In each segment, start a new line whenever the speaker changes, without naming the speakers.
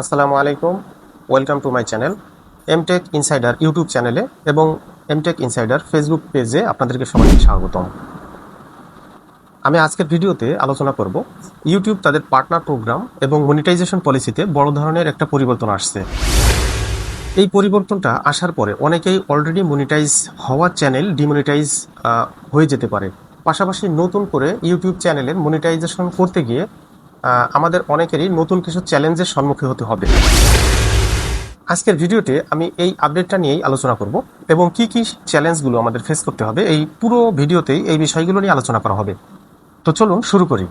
আসসালামু আলাইকুম। Welcome to my channel MTech insider YouTube চ্যানেলে এবং এমটেক ইনসাইডার ফেসবুক পেজে আপনাদেরকে সবাইকে স্বাগতম। আমি আজকের ভিডিওতে আলোচনা করব ইউটিউব তাদের পার্টনার প্রোগ্রাম এবং মনিটাইজেশন পলিসিতে বড় ধরনের একটা পরিবর্তন আসছে। এই পরিবর্তনটা আসার পরে অনেকেই অলরেডি মনিটাইজ হওয়া চ্যানেল ডিমনিটাইজ হয়ে যেতে পারে। পাশাপাশি নতুন করে ইউটিউব চ্যানেলের মনিটাইজেশন করতে গিয়ে আমাদের অনেকেরই নতুন কিছু চ্যালেঞ্জের সম্মুখীন হতে হবে। আজকের ভিডিওতে আমি এই আপডেটটা নিয়েই আলোচনা করব এবং কি কি চ্যালেঞ্জগুলো আমাদের ফেস করতে হবে। এই পুরো ভিডিওতেই এই বিষয়গুলো নিয়ে আলোচনা করা হবে। তো চলুন শুরু করি।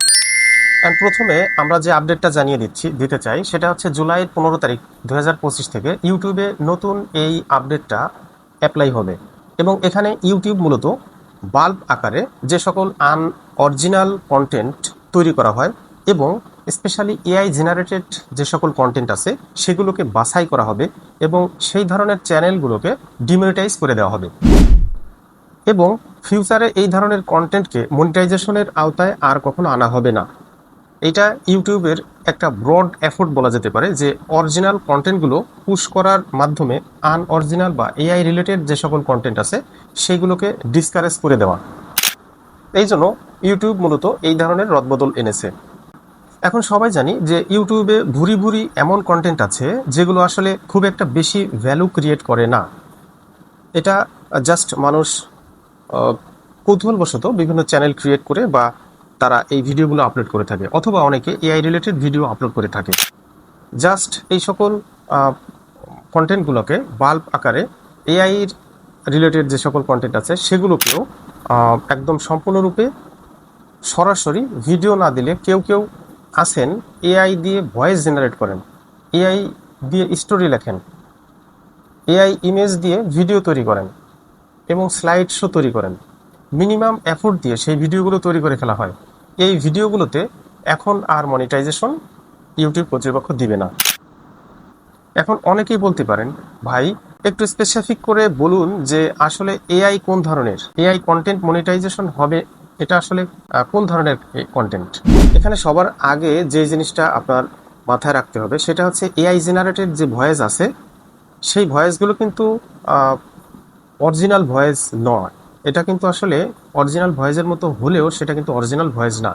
অ্যান্ড প্রথমে আমরা যে আপডেটটা জানিয়ে দিচ্ছি, দিতে চাই, সেটা হচ্ছে জুলাইয়ের পনেরো তারিখ দুহাজার পঁচিশ থেকে ইউটিউবে নতুন এই আপডেটটা অ্যাপ্লাই হবে। এবং এখানে ইউটিউব মূলত বাল্ব আকারে যে সকল আন অরিজিনাল কন্টেন্ট তৈরি করা হয় এবং স্পেশালি এআই জেনারেটেড যে সকল কন্টেন্ট আছে, সেগুলোকে বাছাই করা হবে এবং সেই ধরনের চ্যানেলগুলোকে ডিমনিটাইজ করে দেওয়া হবে। এবং ফিউচারে এই ধরনের কন্টেন্টকে মনিটাইজেশনের আওতায় আর কখনো আনা হবে না। এটা ইউটিউবের একটা ব্রড এফোর্ট বলা যেতে পারে যে অরিজিনাল কন্টেন্টগুলো পুশ করার মাধ্যমে আনঅরিজিনাল বা এআই রিলেটেড যে সকল কন্টেন্ট আছে, সেগুলোকে ডিসকারেজ করে দেওয়া। এই জন্য ইউটিউব মূলত এই ধরনের রদবদল এনেছে। এখন সবাই জানি যে ইউটিউবে ভুরি ভুরি এমন কন্টেন্ট আছে যেগুলো আসলে খুব একটা বেশি ভ্যালু ক্রিয়েট করে না। এটা জাস্ট মানুষ কৌতূহলবশত বিভিন্ন চ্যানেল ক্রিয়েট করে বা তারা এই ভিডিওগুলো আপলোড করে থাকে অথবা অনেকে এআই রিলেটেড ভিডিও আপলোড করে থাকে। জাস্ট এই সকল কন্টেন্টগুলোকে বাল্ব আকারে এআইয়ের রিলেটেড যে সকল কন্টেন্ট আছে সেগুলোকেও একদম সম্পূর্ণরূপে সরাসরি ভিডিও না দিলে কেউ কেউ আছেন এআই দিয়ে ভয়েস জেনারেট করেন এআই দিয়ে স্টোরি লেখেন এআই ইমেজ দিয়ে ভিডিও তৈরি করেন এবং স্লাইড শো তৈরি করেন। মিনিমাম এফোর্ট দিয়ে সেই ভিডিওগুলো তৈরি করে ফেলা হয়। এই ভিডিওগুলোতে এখন আর মনিটাইজেশন ইউটিউব কর্তৃপক্ষ দিবে না। এখন অনেকেই বলতে পারেন, ভাই, একটু স্পেসিফিক করে বলুন যে আসলে এআই কোন ধরনের? এআই কন্টেন্ট মনিটাইজেশন হবে এটা আসলে কোন ধরনের কন্টেন্ট এখানে সবার আগে যে জিনিসটা আপনার মাথায় রাখতে হবে, সেটা হচ্ছে এআই জেনারেটেড যে ভয়েস আছে, সেই ভয়েসগুলো কিন্তু অরিজিনাল ভয়েস নয়। এটা কিন্তু আসলে অরিজিনাল ভয়েসের মতো হলেও সেটা কিন্তু অরিজিনাল ভয়েস না।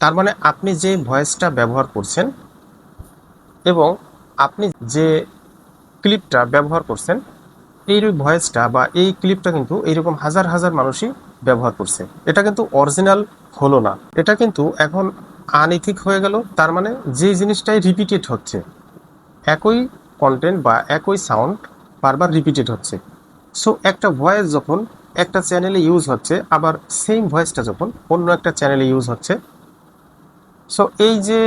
তার মানে আপনি যে ভয়েসটা ব্যবহার করছেন এবং আপনি যে ক্লিপটা ব্যবহার করছেন, এই ভয়েসটা বা এই ক্লিপটা কিন্তু এইরকম হাজার হাজার মানুষই ব্যবহার করছে। এটা কিন্তু অরিজিনাল হলো না। এটা কিন্তু এখন আনইথিক হয়ে গেল, তার মানে যে জিনিসটাই রিপিটেড হচ্ছে, একই কন্টেন্ট বা একই সাউন্ড বারবার রিপিটেড হচ্ছে। সো একটা ভয়েস যখন একটা চ্যানেলে ইউজ হচ্ছে, আবার সেম ভয়েসটা যখন অন্য একটা চ্যানেলে ইউজ হচ্ছে। সো এই যে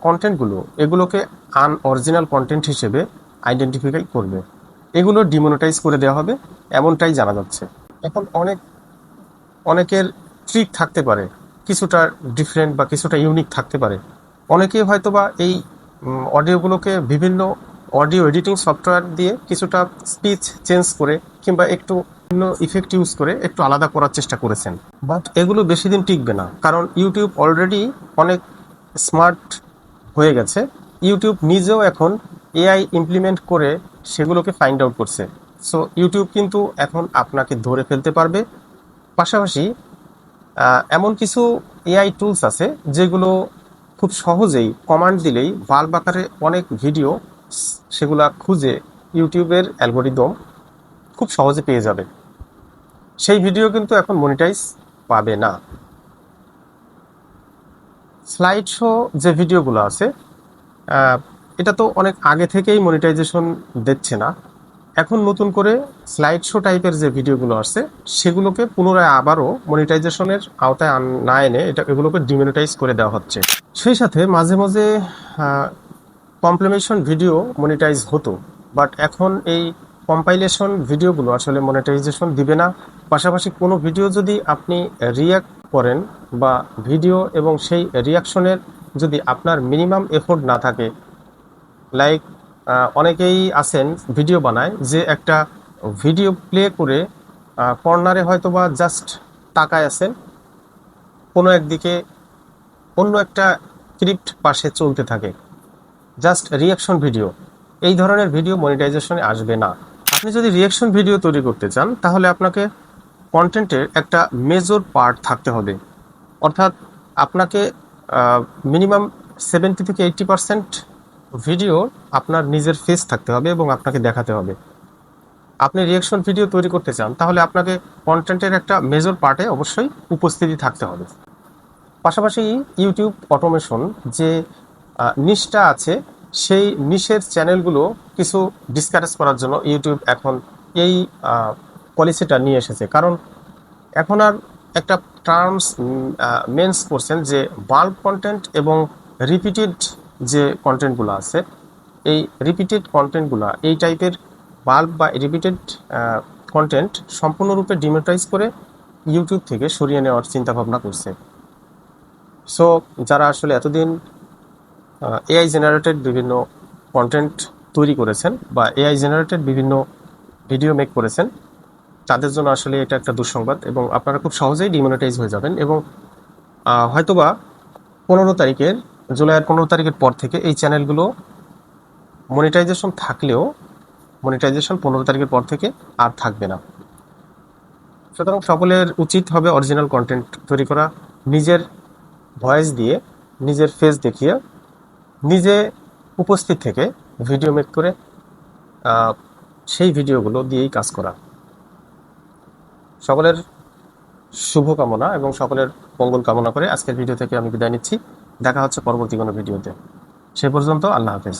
কন্টেন্টগুলো এগুলোকে আনঅরিজিনাল কন্টেন্ট হিসেবে আইডেন্টিফাই করবে। এগুলো ডিমোনেটাইজ করে দেওয়া হবে, এমনটাই জানা যাচ্ছে। এখন অনেক অনেকের ট্রিক থাকতে পারে, কিছুটা ডিফারেন্ট বা কিছুটা ইউনিক থাকতে পারে। অনেকেই হয়তো বা এই অডিওগুলোকে বিভিন্ন অডিও এডিটিং সফটওয়্যার দিয়ে কিছুটা স্পিচ চেঞ্জ করে কিংবা একটু বিভিন্ন ইফেক্ট ইউজ করে একটু আলাদা করার চেষ্টা করেছেন। বাট এগুলো বেশি দিন টিকবে না, কারণ ইউটিউব অলরেডি অনেক স্মার্ট হয়ে গেছে। ইউটিউব নিজেও এখন এআই ইমপ্লিমেন্ট করে সেগুলোকে ফাইন্ড আউট করছে। সো ইউটিউব কিন্তু এখন আপনাকে ধরে ফেলতে পারবে। পাশাপাশি এমন কিছু এআই টুলস আছে যেগুলো খুব সহজেই কমান্ড দিলেই বাল্ব আকারে অনেক ভিডিও সেগুলা খুঁজে ইউটিউবের অ্যালগোরিদম খুব সহজে পেয়ে যাবে। সেই ভিডিও কিন্তু এখন মনিটাইজ পাবে না। স্লাইড শো যে ভিডিওগুলো আছে এটা তো অনেক আগে থেকেই মনিটাইজেশন দিচ্ছে না। এখন নতুন করে স্লাইড শো টাইপের যে ভিডিওগুলো আসছে, সেগুলোকে পুনরায় আবারও মনিটাইজেশনের আওতায় না এনে এটা, এগুলোকে ডিমনিটাইজ করে দেওয়া হচ্ছে। সেই সাথে মাঝে মাঝে কমপ্লিমেশন ভিডিও মনিটাইজ হতো বাট এখন এই কম্পাইলেশন ভিডিওগুলো আসলে মনিটাইজেশন দিবে না। পাশাপাশি কোনো ভিডিও যদি আপনি রিয়াক্ট করেন বা ভিডিও এবং সেই রিয়াকশনের যদি আপনার মিনিমাম এফোর্ট না থাকে লাইক অনেকেই আছেন ভিডিও বানায়, যে একটা ভিডিও প্লে করে কর্নারে হয়তো বা জাস্ট তাকায় আছেন, কোনো একদিকে অন্য একটা ক্রিপ্ট পাশে চলতে থাকে। জাস্ট রিয়াকশন ভিডিও এই ধরনের ভিডিও মনিটাইজেশনে আসবে না। আপনি যদি রিয়াকশন ভিডিও তৈরি করতে চান, তাহলে আপনাকে কন্টেন্টের একটা মেজর পার্ট থাকতে হবে। অর্থাৎ আপনাকে মিনিমাম সেভেন্টি থেকে এইট্টি পার্সেন্ট ভিডিও আপনার নিজের ফেস থাকতে হবে এবং আপনাকে দেখাতে হবে। আপনি রিয়াকশন ভিডিও তৈরি করতে চান, তাহলে আপনাকে কন্টেন্টের একটা মেজর পার্টে অবশ্যই উপস্থিতি থাকতে হবে। পাশাপাশি ইউটিউব অটোমেশন যে নিশটা আছে, সেই নিশের চ্যানেলগুলো কিছু ডিসকারেজ করার জন্য ইউটিউব এখন এই পলিসিটা নিয়ে এসেছে। কারণ এখন আর একটা টার্মস মেন্স করছেন যে বাল্ব কন্টেন্ট এবং রিপিটেড যে কন্টেন্টগুলো আছে, এই রিপিটেড কন্টেন্টগুলো এই টাইপের বাল্ব বা রিপিটেড কন্টেন্ট সম্পূর্ণরূপে ডিমোটাইজ করে ইউটিউব থেকে সরিয়ে নেওয়ার চিন্তা ভাবনা করছে। সো যারা আসলে এতদিন এআই জেনারেটেড বিভিন্ন কন্টেন্ট তৈরি করেছেন বা এআই জেনারেটেড বিভিন্ন ভিডিও মেক করেছেন, তাদের জন্য আসলে এটা একটা দুঃসংবাদ এবং আপনারা খুব সহজেই ডিমোনেটাইজ হয়ে যাবেন এবং হয়তোবা পনেরো তারিখের জুলাইয়ের পনেরো তারিখের পর থেকে এই চ্যানেলগুলো মনিটাইজেশন থাকলেও মনিটাইজেশন পনেরো তারিখের পর থেকে আর থাকবে না। সুতরাং সকলের উচিত হবে অরিজিনাল কন্টেন্ট তৈরি করা, নিজের ভয়েস দিয়ে, নিজের ফেস দেখিয়ে, নিজে উপস্থিত থেকে ভিডিও মেক করে সেই ভিডিওগুলো দিয়েই কাজ করা। সকলের শুভকামনা এবং সকলের মঙ্গল কামনা করে আজকের ভিডিও থেকে আমি বিদায় নিচ্ছি। দেখা হচ্ছে পরবর্তী কোনো ভিডিওতে। সে পর্যন্ত আল্লাহ হাফেজ।